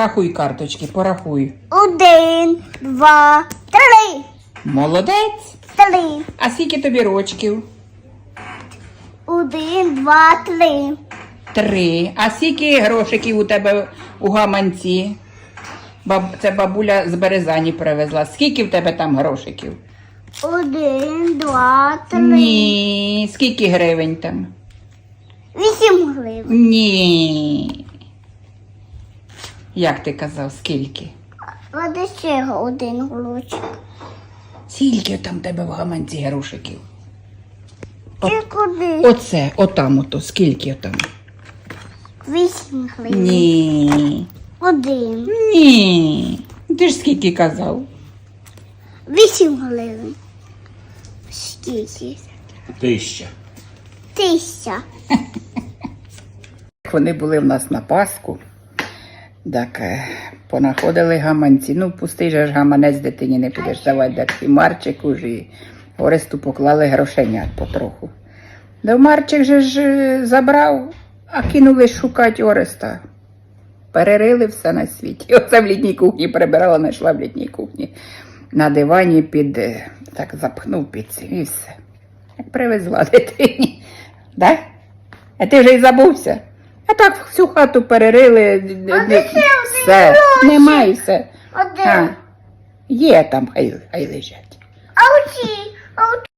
порахуй карточки, порахуй. Один, два, три. Молодець. Три. А скільки тобі рочків? Один, два, три. Три. А скільки грошиків у тебе у гаманці? Баб... Це бабуля з Березані привезла. Скільки в тебе там грошиків? Один, два, три. Ні. Скільки гривень там? Вісім гривень. Ні. Як ти казав, скільки? Води ще один глучик. Скільки там тебе в гаманці грошиків? Ти куди? Оце, отам ото, скільки там? Вісім гривень. Ні. Один. Ні. Ти ж скільки казав? Вісім гривень. Скільки? Тища. Тисяча. Вони були в нас на Пасху. Так, е, понаходили гаманці. Ну, пустий же ж гаманець дитині не підеш давати, так і Марчик уже і Оресту поклали грошенят потроху. Да Марчик же ж е, забрав, а кинули шукати Ореста. Перерили все на світі. Оце в літній кухні прибирала, знайшла в літній кухні. На дивані під е, так запхнув під цим і все. Привезла дитині. Да? А ти вже й забувся. А так всю хату перерили. все. Немає все. Один. А, є там, хай, хай лежать. А оці, а оці